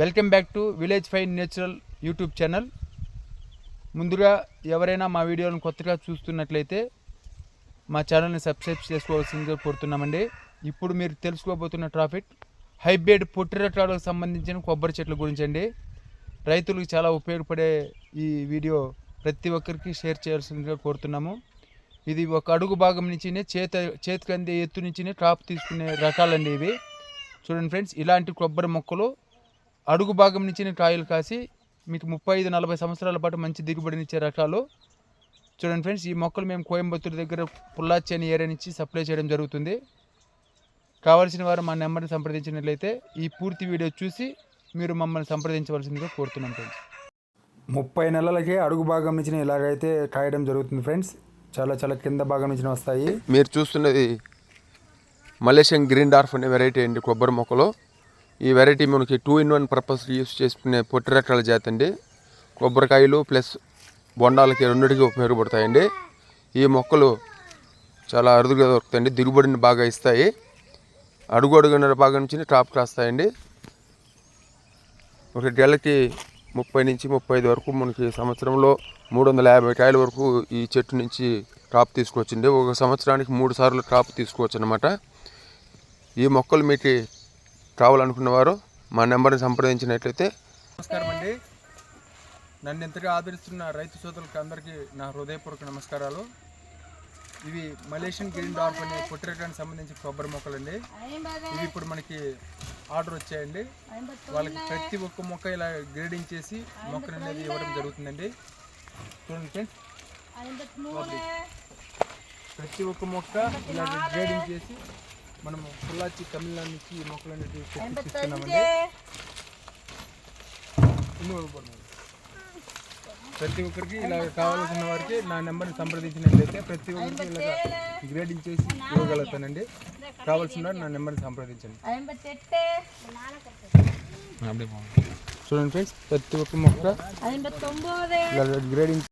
Welcome back to village fine natural YouTube channel. ముందుగా ఎవరైనా మా వీడియోలను కొత్తగా చూస్తున్నట్లయితే మా ఛానల్ని సబ్స్క్రైబ్ చేసుకోవాల్సిందిగా కోరుతున్నామండి. ఇప్పుడు మీరు తెలుసుకోబోతున్న ట్రాఫిక్ హైబ్రిడ్ పొట్టి రకాలకు సంబంధించిన కొబ్బరి చెట్ల గురించి అండి. రైతులకు చాలా ఉపయోగపడే ఈ వీడియో ప్రతి ఒక్కరికి షేర్ చేయాల్సిందిగా కోరుతున్నాము. ఇది ఒక అడుగు భాగం నుంచినే చేత చేతికి అందే ఎత్తు నుంచినే క్రాప్ తీసుకునే రకాలండి ఇవి. చూడండి ఫ్రెండ్స్ ఇలాంటి కొబ్బరి మొక్కలు అడుగు భాగం నుంచి కాయలు కాసి మీకు ముప్పై ఐదు నలభై సంవత్సరాల పాటు మంచి దిగుబడినిచ్చే రకాలు చూడండి ఫ్రెండ్స్ ఈ మొక్కలు మేము కోయంబత్తూరు దగ్గర పుల్లాచి అనే ఏరియా నుంచి సప్లై చేయడం జరుగుతుంది. కావాల్సిన వారు మా నెంబర్ని సంప్రదించినట్లయితే ఈ పూర్తి వీడియో చూసి మీరు మమ్మల్ని సంప్రదించవలసిందిగా కోరుతున్నాం ఫ్రెండ్స్. ముప్పై నెలలకే అడుగు భాగం నుంచి ఇలాగైతే కాయడం జరుగుతుంది ఫ్రెండ్స్. చాలా చాలా కింద భాగం నుంచి వస్తాయి. మీరు చూస్తున్నది మలేషియన్ గ్రీన్ డార్ఫ్ అనే వెరైటీ అండి కొబ్బరి మొక్కలు. ఈ వెరైటీ మనకి two in one purpose use చేసుకునే పొట్టి రకాల జాతి అండి. కొబ్బరికాయలు ప్లస్ బొండాలకి రెండింటికి ఉపయోగపడతాయండి. ఈ మొక్కలు చాలా అరుదుగా దొరుకుతాయండి. దిగుబడిని బాగా ఇస్తాయి. అడుగు అడుగున్నర భాగం నుంచి టాప్ కాస్తాయండి ఒక గెలకి ముప్పై నుంచి ముప్పై ఐదు వరకు మనకి సంవత్సరంలో మూడు వందల యాభై కాయల వరకు ఈ చెట్టు నుంచి క్రాప్ తీసుకోవచ్చండి ఒక సంవత్సరానికి మూడు సార్లు క్రాప్ తీసుకోవచ్చు అనమాట ఈ మొక్కలు మీకు కావాలనుకున్నవారు మా నెంబర్ని సంప్రదించినట్లయితే నమస్కారం అండి. నన్ను ఎంతగా ఆదరిస్తున్న రైతు సోదరులకు అందరికీ నా హృదయపూర్వక నమస్కారాలు. ఇవి మలేషియన్ గ్రీన్ డార్ఫ్ అనే పొట్టి రకానికి సంబంధించిన కొబ్బరి మొక్కలు అండి ఇవి ఇప్పుడు మనకి ఆర్డర్ వచ్చాయండి. వాళ్ళకి ప్రతి ఒక్క మొక్క ఇలా గ్రేడింగ్ చేసి మొక్కలు అనేది ఇవ్వడం జరుగుతుందండి. చూడండి ఫ్రెండ్స్. ప్రతి ఒక్క మొక్క ఇలా గ్రేడింగ్ చేసి మనము పొల్లాచి తమిళనాడు నుంచి మొక్కలు తెప్పించిస్తున్నామండి. ప్రతి ఒక్కరికి ఇలా కావాల్సిన వారికి నా నెంబర్ని సంప్రదించినట్లయితే ప్రతి ఒక్కరికి ఇలా గ్రేడింగ్ చేసి ఇవ్వగలుగుతానండి. కావాల్సిన వారు నా నెంబర్ని సంప్రదించండి. చూడండి ఫ్రెండ్స్ ప్రతి ఒక్క మొక్క గ్రేడింగ్